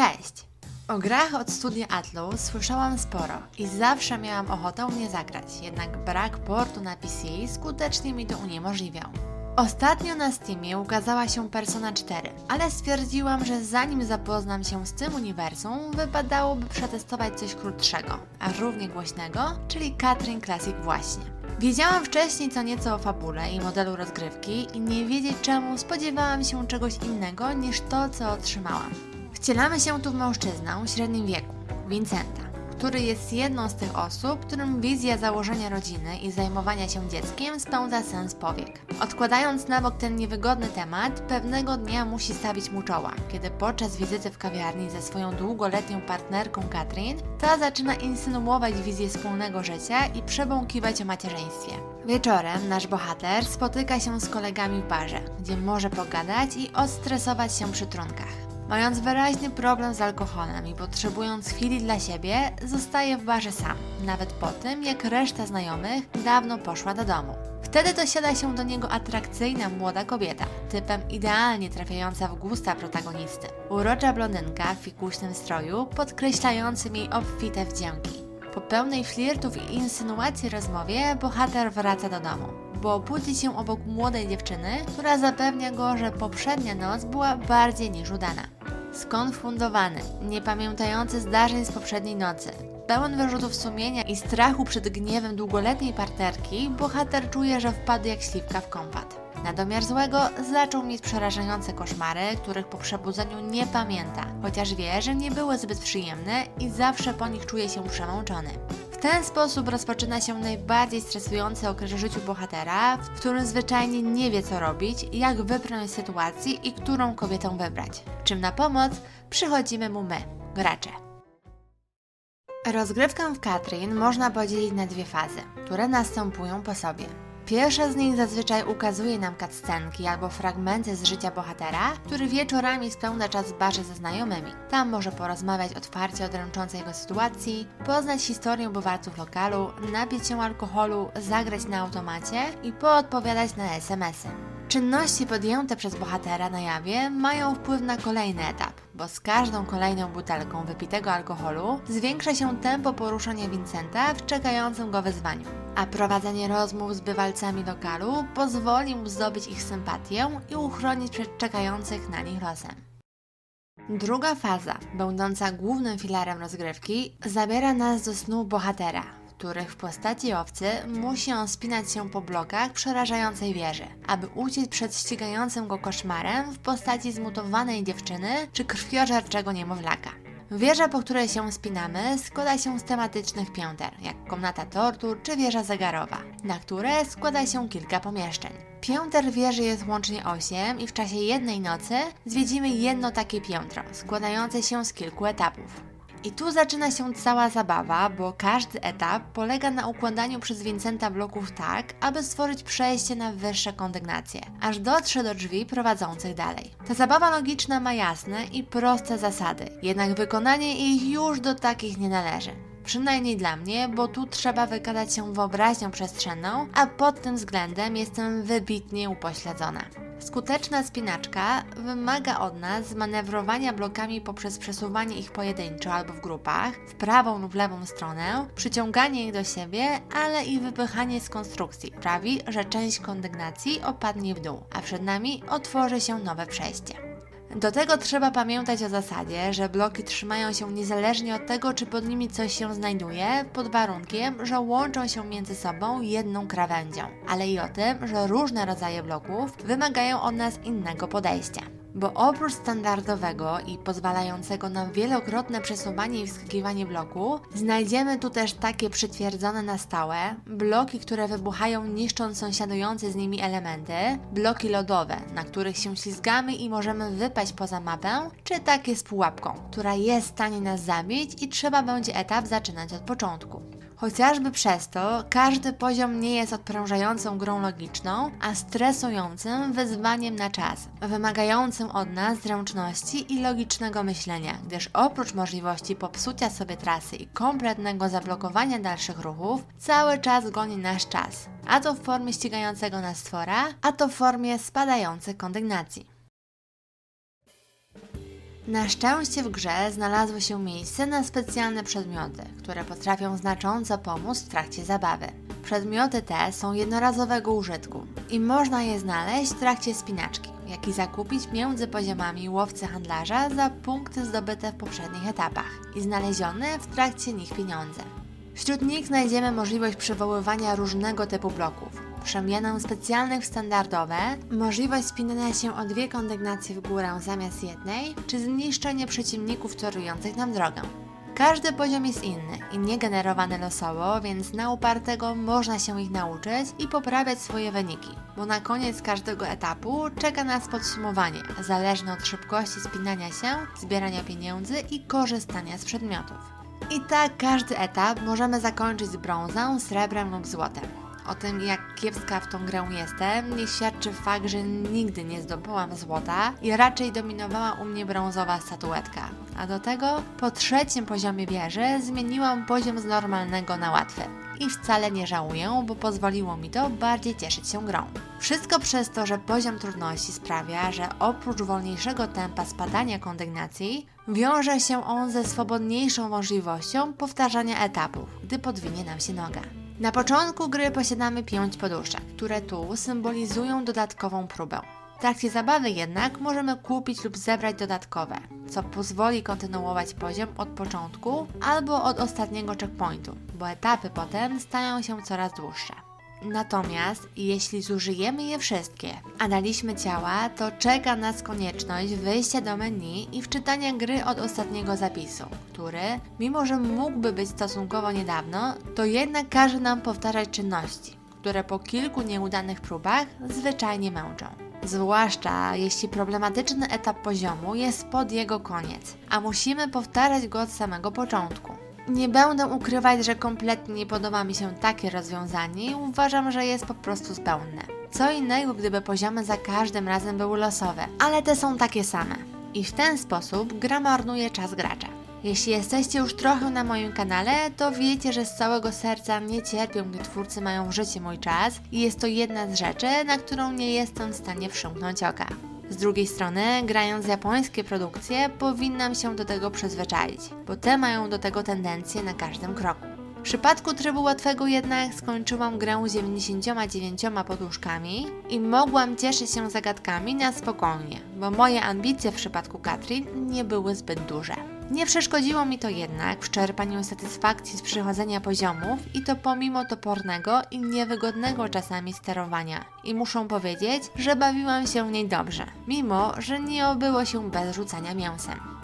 Cześć! O grach od studia Atlus słyszałam sporo i zawsze miałam ochotę nie zagrać, jednak brak portu na PC skutecznie mi to uniemożliwiał. Ostatnio na Steamie ukazała się Persona 4, ale stwierdziłam, że zanim zapoznam się z tym uniwersum, wypadałoby przetestować coś krótszego, a równie głośnego, czyli Catherine Classic właśnie. Wiedziałam wcześniej co nieco o fabule i modelu rozgrywki i nie wiedzieć czemu spodziewałam się czegoś innego niż to, co otrzymałam. Wcielamy się tu w mężczyznę w średnim wieku, Vincenta, który jest jedną z tych osób, którym wizja założenia rodziny i zajmowania się dzieckiem spełza sens powiek. Odkładając na bok ten niewygodny temat, pewnego dnia musi stawić mu czoła, kiedy podczas wizyty w kawiarni ze swoją długoletnią partnerką Katrin, ta zaczyna insynuować wizję wspólnego życia i przebąkiwać o macierzyństwie. Wieczorem nasz bohater spotyka się z kolegami w barze, gdzie może pogadać i odstresować się przy trunkach. Mając wyraźny problem z alkoholem i potrzebując chwili dla siebie, zostaje w barze sam, nawet po tym, jak reszta znajomych dawno poszła do domu. Wtedy to siada się do niego atrakcyjna młoda kobieta, typem idealnie trafiająca w gusta protagonisty. Urocza blondynka w fikuśnym stroju, podkreślającym jej obfite wdzięki. Po pełnej flirtów i insynuacji rozmowie bohater wraca do domu, bo budzi się obok młodej dziewczyny, która zapewnia go, że poprzednia noc była bardziej niż udana. Skonfundowany, nie pamiętający zdarzeń z poprzedniej nocy, pełen wyrzutów sumienia i strachu przed gniewem długoletniej partnerki, bohater czuje, że wpadł jak śliwka w kompat. Na domiar złego zaczął mieć przerażające koszmary, których po przebudzeniu nie pamięta, chociaż wie, że nie były zbyt przyjemne i zawsze po nich czuje się przemączony. W ten sposób rozpoczyna się najbardziej stresujący okres życiu bohatera, w którym zwyczajnie nie wie co robić, jak wybrnąć z sytuacji i którą kobietę wybrać. Czym na pomoc przychodzimy mu my, gracze. Rozgrywkę w Katrin można podzielić na dwie fazy, które następują po sobie. Pierwsza z nich zazwyczaj ukazuje nam cutscenki albo fragmenty z życia bohatera, który wieczorami spędza czas w barze ze znajomymi. Tam może porozmawiać otwarcie o dręczącej go sytuacji, poznać historię bywalców lokalu, napić się alkoholu, zagrać na automacie i poodpowiadać na SMS-y. Czynności podjęte przez bohatera na jawie mają wpływ na kolejny etap, bo z każdą kolejną butelką wypitego alkoholu zwiększa się tempo poruszania Vincenta w czekającym go wyzwaniu. A prowadzenie rozmów z bywalcami lokalu pozwoli mu zdobyć ich sympatię i uchronić przed czekających na nich losem. Druga faza, będąca głównym filarem rozgrywki, zabiera nas do snu bohatera, których w postaci owcy musi on spinać się po blokach przerażającej wieży, aby uciec przed ścigającym go koszmarem w postaci zmutowanej dziewczyny czy krwiożerczego niemowlaka. Wieża, po której się spinamy, składa się z tematycznych pięter, jak komnata tortur czy wieża zegarowa, na które składa się kilka pomieszczeń. Pięter wieży jest łącznie 8 i w czasie jednej nocy zwiedzimy jedno takie piętro, składające się z kilku etapów. I tu zaczyna się cała zabawa, bo każdy etap polega na układaniu przez Vincenta bloków tak, aby stworzyć przejście na wyższe kondygnacje, aż dotrze do drzwi prowadzących dalej. Ta zabawa logiczna ma jasne i proste zasady, jednak wykonanie ich już do takich nie należy. Przynajmniej dla mnie, bo tu trzeba wykazać się wyobraźnią przestrzenną, a pod tym względem jestem wybitnie upośledzona. Skuteczna spinaczka wymaga od nas zmanewrowania blokami poprzez przesuwanie ich pojedynczo albo w grupach, w prawą lub lewą stronę, przyciąganie ich do siebie, ale i wypychanie z konstrukcji. Sprawi, że część kondygnacji opadnie w dół, a przed nami otworzy się nowe przejście. Do tego trzeba pamiętać o zasadzie, że bloki trzymają się niezależnie od tego, czy pod nimi coś się znajduje, pod warunkiem, że łączą się między sobą jedną krawędzią, ale i o tym, że różne rodzaje bloków wymagają od nas innego podejścia. Bo oprócz standardowego i pozwalającego na wielokrotne przesuwanie i wskakiwanie bloku, znajdziemy tu też takie przytwierdzone na stałe, bloki, które wybuchają niszcząc sąsiadujące z nimi elementy, bloki lodowe, na których się ślizgamy i możemy wypaść poza mapę, czy takie z pułapką, która jest w stanie nas zabić i trzeba będzie etap zaczynać od początku. Chociażby przez to każdy poziom nie jest odprężającą grą logiczną, a stresującym wyzwaniem na czas, wymagającym od nas zręczności i logicznego myślenia, gdyż oprócz możliwości popsucia sobie trasy i kompletnego zablokowania dalszych ruchów, cały czas goni nasz czas, a to w formie ścigającego nas stwora, a to w formie spadającej kondygnacji. Na szczęście w grze znalazło się miejsce na specjalne przedmioty, które potrafią znacząco pomóc w trakcie zabawy. Przedmioty te są jednorazowego użytku i można je znaleźć w trakcie spinaczki, jak i zakupić między poziomami łowcy handlarza za punkty zdobyte w poprzednich etapach i znalezione w trakcie nich pieniądze. Wśród nich znajdziemy możliwość przywoływania różnego typu bloków, przemianę specjalnych w standardowe, możliwość spinania się o dwie kondygnacje w górę zamiast jednej, czy zniszczenie przeciwników torujących nam drogę. Każdy poziom jest inny i nie generowany losowo, więc na upartego można się ich nauczyć i poprawiać swoje wyniki, bo na koniec każdego etapu czeka nas podsumowanie, zależne od szybkości spinania się, zbierania pieniędzy i korzystania z przedmiotów. I tak każdy etap możemy zakończyć z brązą, srebrem lub złotem. O tym, jak kiepska w tą grę jestem, nie świadczy fakt, że nigdy nie zdobyłam złota i raczej dominowała u mnie brązowa statuetka. A do tego, po trzecim poziomie wieży, zmieniłam poziom z normalnego na łatwy. I wcale nie żałuję, bo pozwoliło mi to bardziej cieszyć się grą. Wszystko przez to, że poziom trudności sprawia, że oprócz wolniejszego tempa spadania kondygnacji, wiąże się on ze swobodniejszą możliwością powtarzania etapów, gdy podwinie nam się noga. Na początku gry posiadamy pięć poduszek, które tu symbolizują dodatkową próbę. W trakcie zabawy jednak możemy kupić lub zebrać dodatkowe, co pozwoli kontynuować poziom od początku albo od ostatniego checkpointu, bo etapy potem stają się coraz dłuższe. Natomiast jeśli zużyjemy je wszystkie, a daliśmy ciała, to czeka nas konieczność wyjścia do menu i wczytania gry od ostatniego zapisu, który, mimo że mógłby być stosunkowo niedawno, to jednak każe nam powtarzać czynności, które po kilku nieudanych próbach zwyczajnie męczą. Zwłaszcza jeśli problematyczny etap poziomu jest pod jego koniec, a musimy powtarzać go od samego początku. Nie będę ukrywać, że kompletnie nie podoba mi się takie rozwiązanie i uważam, że jest po prostu zbędne. Co innego, gdyby poziomy za każdym razem były losowe, ale te są takie same. I w ten sposób gra marnuje czas gracza. Jeśli jesteście już trochę na moim kanale, to wiecie, że z całego serca nie cierpię, gdy twórcy mają w życie mój czas i jest to jedna z rzeczy, na którą nie jestem w stanie przymknąć oka. Z drugiej strony, grając japońskie produkcje, powinnam się do tego przyzwyczaić, bo te mają do tego tendencję na każdym kroku. W przypadku trybu łatwego jednak skończyłam grę z 99 poduszkami i mogłam cieszyć się zagadkami na spokojnie, bo moje ambicje w przypadku Katrin nie były zbyt duże. Nie przeszkodziło mi to jednak w czerpaniu satysfakcji z przychodzenia poziomów i to pomimo topornego i niewygodnego czasami sterowania. I muszę powiedzieć, że bawiłam się w niej dobrze, mimo że nie obyło się bez rzucania mięsem.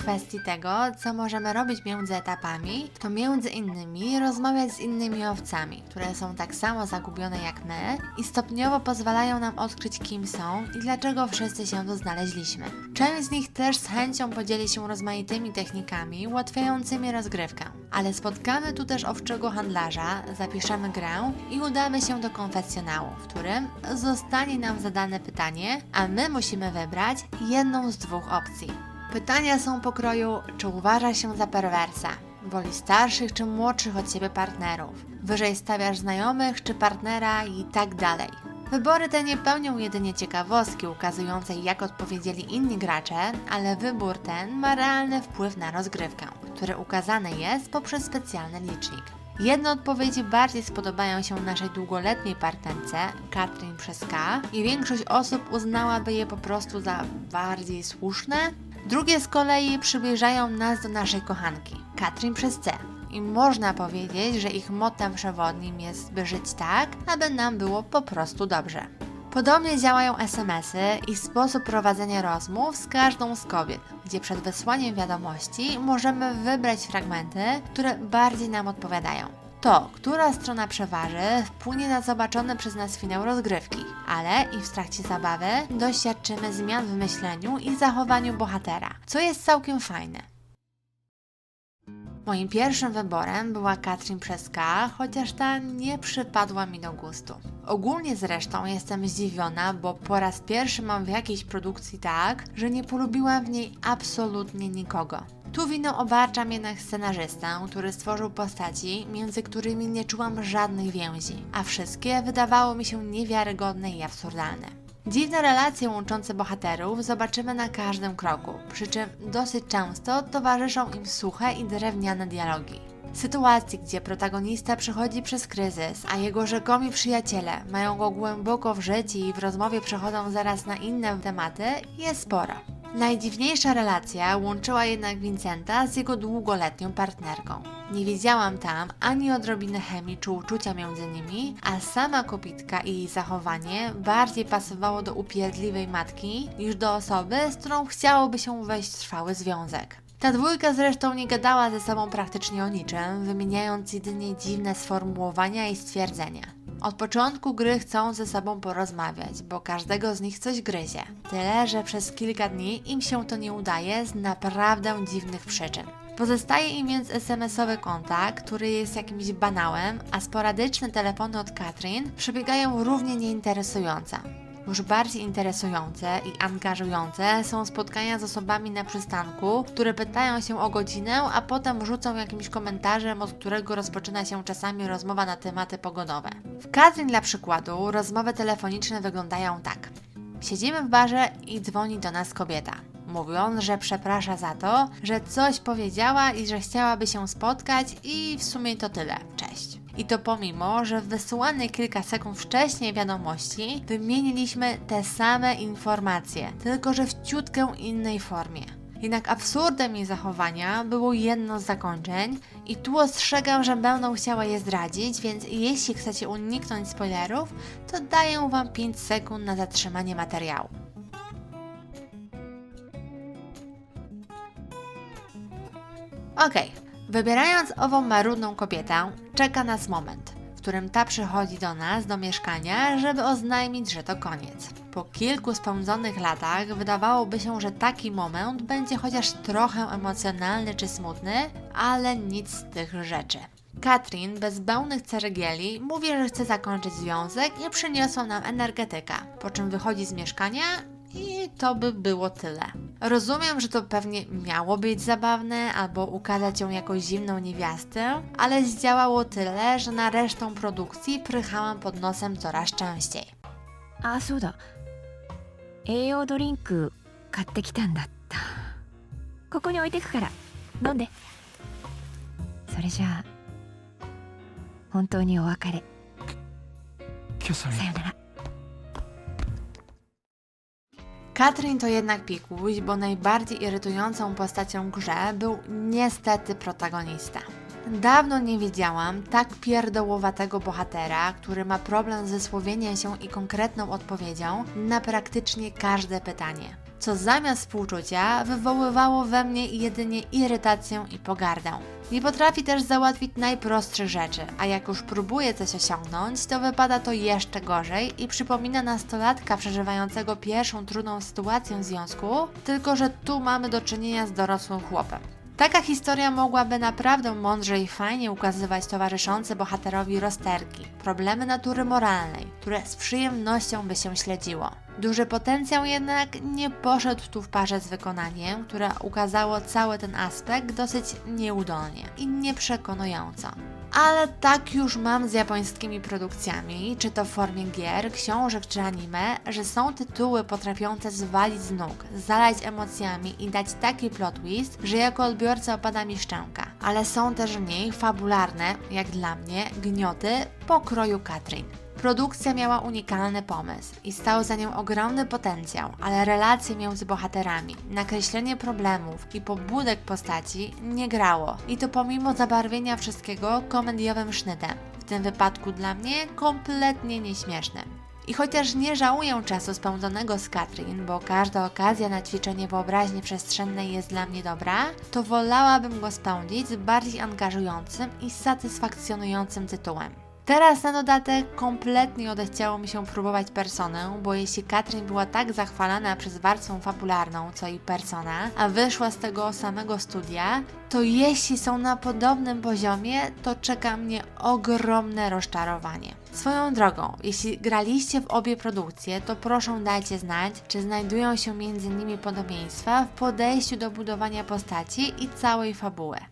Kwestii tego, co możemy robić między etapami, to między innymi rozmawiać z innymi owcami, które są tak samo zagubione jak my i stopniowo pozwalają nam odkryć kim są i dlaczego wszyscy się tu znaleźliśmy. Część z nich też z chęcią podzieli się rozmaitymi technikami ułatwiającymi rozgrywkę, ale spotkamy tu też owczego handlarza, zapiszemy grę i udamy się do konfesjonału, w którym zostanie nam zadane pytanie, a my musimy wybrać jedną z dwóch opcji. Pytania są pokroju, czy uważa się za perwersa? Woli starszych czy młodszych od siebie partnerów? Wyżej stawiasz znajomych czy partnera i tak dalej. Wybory te nie pełnią jedynie ciekawostki ukazującej jak odpowiedzieli inni gracze, ale wybór ten ma realny wpływ na rozgrywkę, który ukazany jest poprzez specjalny licznik. Jedne odpowiedzi bardziej spodobają się naszej długoletniej partnerce, Katrin przez K, i większość osób uznałaby je po prostu za bardziej słuszne, Drugie z kolei przybliżają nas do naszej kochanki, Katrin przez C. I można powiedzieć, że ich motem przewodnim jest, by żyć tak, aby nam było po prostu dobrze. Podobnie działają SMS-y i sposób prowadzenia rozmów z każdą z kobiet, gdzie przed wysłaniem wiadomości możemy wybrać fragmenty, które bardziej nam odpowiadają. To, która strona przeważy, wpłynie na zobaczony przez nas finał rozgrywki, ale i w trakcie zabawy doświadczymy zmian w myśleniu i zachowaniu bohatera, co jest całkiem fajne. Moim pierwszym wyborem była Katrin przez K, chociaż ta nie przypadła mi do gustu. Ogólnie zresztą jestem zdziwiona, bo po raz pierwszy mam w jakiejś produkcji tak, że nie polubiłam w niej absolutnie nikogo. Tu winą obarczam jednak scenarzystę, który stworzył postaci, między którymi nie czułam żadnych więzi, a wszystkie wydawało mi się niewiarygodne i absurdalne. Dziwne relacje łączące bohaterów zobaczymy na każdym kroku, przy czym dosyć często towarzyszą im suche i drewniane dialogi. Sytuacji, gdzie protagonista przechodzi przez kryzys, a jego rzekomi przyjaciele mają go głęboko w życiu i w rozmowie przechodzą zaraz na inne tematy, jest sporo. Najdziwniejsza relacja łączyła jednak Vincenta z jego długoletnią partnerką. Nie widziałam tam ani odrobiny chemii czy uczucia między nimi, a sama kobitka i jej zachowanie bardziej pasowało do upierdliwej matki niż do osoby, z którą chciałoby się wejść w trwały związek. Ta dwójka zresztą nie gadała ze sobą praktycznie o niczym, wymieniając jedynie dziwne sformułowania i stwierdzenia. Od początku gry chcą ze sobą porozmawiać, bo każdego z nich coś gryzie. Tyle, że przez kilka dni im się to nie udaje z naprawdę dziwnych przyczyn. Pozostaje im więc SMS-owy kontakt, który jest jakimś banałem, a sporadyczne telefony od Katrin przebiegają równie nieinteresująco. Już bardziej interesujące i angażujące są spotkania z osobami na przystanku, które pytają się o godzinę, a potem rzucą jakimś komentarzem, od którego rozpoczyna się czasami rozmowa na tematy pogodowe. W Katrin dla przykładu rozmowy telefoniczne wyglądają tak. Siedzimy w barze i dzwoni do nas kobieta. Mówiąc, że przeprasza za to, że coś powiedziała i że chciałaby się spotkać i w sumie to tyle. Cześć. I to pomimo, że w wysyłanej kilka sekund wcześniej wiadomości wymieniliśmy te same informacje, tylko że w ciutkę innej formie. Jednak absurdem jej zachowania było jedno z zakończeń i tu ostrzegam, że będą chciała je zdradzić, więc jeśli chcecie uniknąć spoilerów, to daję Wam 5 sekund na zatrzymanie materiału. Okej, wybierając ową marudną kobietę, czeka nas moment, w którym ta przychodzi do nas, do mieszkania, żeby oznajmić, że to koniec. Po kilku spędzonych latach wydawałoby się, że taki moment będzie chociaż trochę emocjonalny czy smutny, ale nic z tych rzeczy. Katrin bez pełnych ceregieli mówi, że chce zakończyć związek i przyniosła nam energetyka, po czym wychodzi z mieszkania i to by było tyle. Rozumiem, że to pewnie miało być zabawne albo ukazać ją jako zimną niewiastę, ale zdziałało tyle, że na resztę produkcji prychałam pod nosem coraz częściej. あそうだ栄養ドリンク買ってきたんだったここに置いてくから飲んでそれじゃあ本当にお別れキャサリンさよなら Katrin to jednak pikuś, bo najbardziej irytującą postacią grze był niestety protagonista. Dawno nie widziałam tak pierdołowatego bohatera, który ma problem z wysłowieniem się i konkretną odpowiedzią na praktycznie każde pytanie. Co zamiast współczucia wywoływało we mnie jedynie irytację i pogardę. Nie potrafi też załatwić najprostszych rzeczy, a jak już próbuje coś osiągnąć, to wypada to jeszcze gorzej i przypomina nastolatka przeżywającego pierwszą trudną sytuację w związku, tylko że tu mamy do czynienia z dorosłym chłopem. Taka historia mogłaby naprawdę mądrze i fajnie ukazywać towarzyszące bohaterowi rozterki, problemy natury moralnej, które z przyjemnością by się śledziło. Duży potencjał jednak nie poszedł tu w parze z wykonaniem, które ukazało cały ten aspekt dosyć nieudolnie i nieprzekonująco. Ale tak już mam z japońskimi produkcjami, czy to w formie gier, książek czy anime, że są tytuły potrafiące zwalić z nóg, zalać emocjami i dać taki plot twist, że jako odbiorca opada mi szczęka. Ale są też w niej fabularne, jak dla mnie, gnioty pokroju Katrin. Produkcja miała unikalny pomysł i stał za nią ogromny potencjał, ale relacje między bohaterami, nakreślenie problemów i pobudek postaci nie grało. I to pomimo zabarwienia wszystkiego komediowym sznytem. W tym wypadku dla mnie kompletnie nieśmiesznym. I chociaż nie żałuję czasu spędzonego z Katrin, bo każda okazja na ćwiczenie wyobraźni przestrzennej jest dla mnie dobra, to wolałabym go spędzić z bardziej angażującym i satysfakcjonującym tytułem. Teraz na dodatek kompletnie odechciało mi się próbować personę, bo jeśli Katrin była tak zachwalana przez warstwę fabularną, co i persona, a wyszła z tego samego studia, to jeśli są na podobnym poziomie, to czeka mnie ogromne rozczarowanie. Swoją drogą, jeśli graliście w obie produkcje, to proszę dajcie znać, czy znajdują się między nimi podobieństwa w podejściu do budowania postaci i całej fabuły.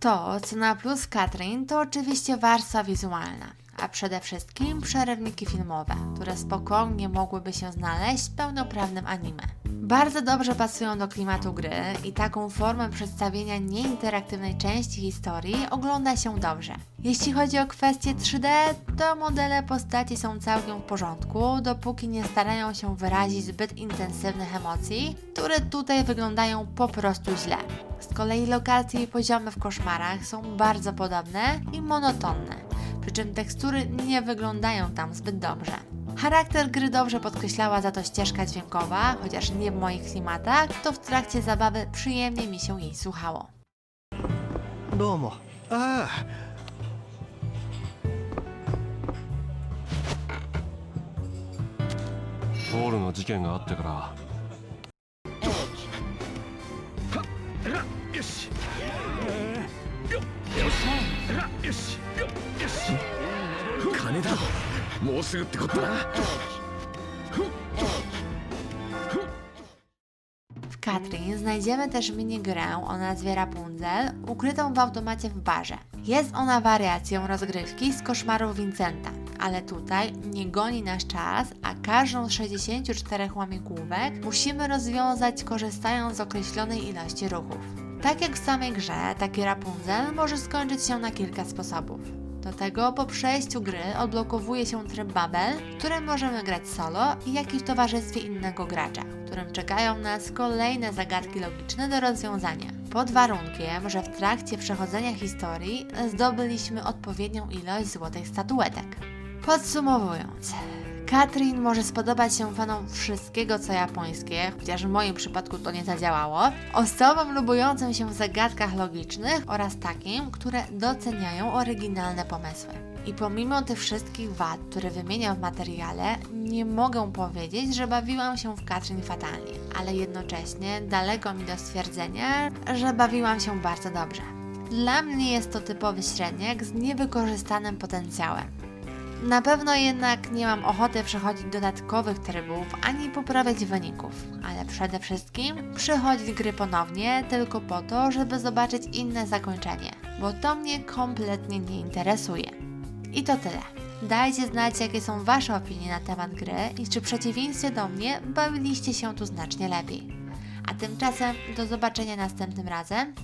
To, co na plus Katrin, to oczywiście warstwa wizualna. A przede wszystkim przerywniki filmowe, które spokojnie mogłyby się znaleźć w pełnoprawnym anime. Bardzo dobrze pasują do klimatu gry i taką formę przedstawienia nieinteraktywnej części historii ogląda się dobrze. Jeśli chodzi o kwestie 3D, to modele postaci są całkiem w porządku, dopóki nie starają się wyrazić zbyt intensywnych emocji, które tutaj wyglądają po prostu źle. Z kolei lokacje i poziomy w koszmarach są bardzo podobne i monotonne, przy czym tekstury nie wyglądają tam zbyt dobrze. Charakter gry dobrze podkreślała za to ścieżka dźwiękowa, chociaż nie w moich klimatach, to w trakcie zabawy przyjemnie mi się jej słuchało. どうもああポールの事件があってから もうすぐってことだな W Katrin znajdziemy też minigrę o nazwie Rapunzel, ukrytą w automacie w barze. Jest ona wariacją rozgrywki z koszmarów Vincenta, ale tutaj nie goni nasz czas, a każdą z 64 łamigłówek musimy rozwiązać korzystając z określonej ilości ruchów. Tak jak w samej grze, taki Rapunzel może skończyć się na kilka sposobów. Do tego po przejściu gry odblokowuje się tryb Babel, w którym możemy grać solo, jak i w towarzystwie innego gracza, w którym czekają nas kolejne zagadki logiczne do rozwiązania. Pod warunkiem, że w trakcie przechodzenia historii zdobyliśmy odpowiednią ilość złotych statuetek. Podsumowując, Katrin może spodobać się fanom wszystkiego co japońskie, chociaż w moim przypadku to nie zadziałało, osobom lubującym się w zagadkach logicznych oraz takim, które doceniają oryginalne pomysły. I pomimo tych wszystkich wad, które wymieniam w materiale, nie mogę powiedzieć, że bawiłam się w Katrin fatalnie, ale jednocześnie daleko mi do stwierdzenia, że bawiłam się bardzo dobrze. Dla mnie jest to typowy średniak z niewykorzystanym potencjałem. Na pewno jednak nie mam ochoty przechodzić dodatkowych trybów ani poprawiać wyników, ale przede wszystkim przychodzić gry ponownie tylko po to, żeby zobaczyć inne zakończenie, bo to mnie kompletnie nie interesuje. I to tyle. Dajcie znać, jakie są Wasze opinie na temat gry i czy w przeciwieństwie do mnie bawiliście się tu znacznie lepiej. A tymczasem do zobaczenia następnym razem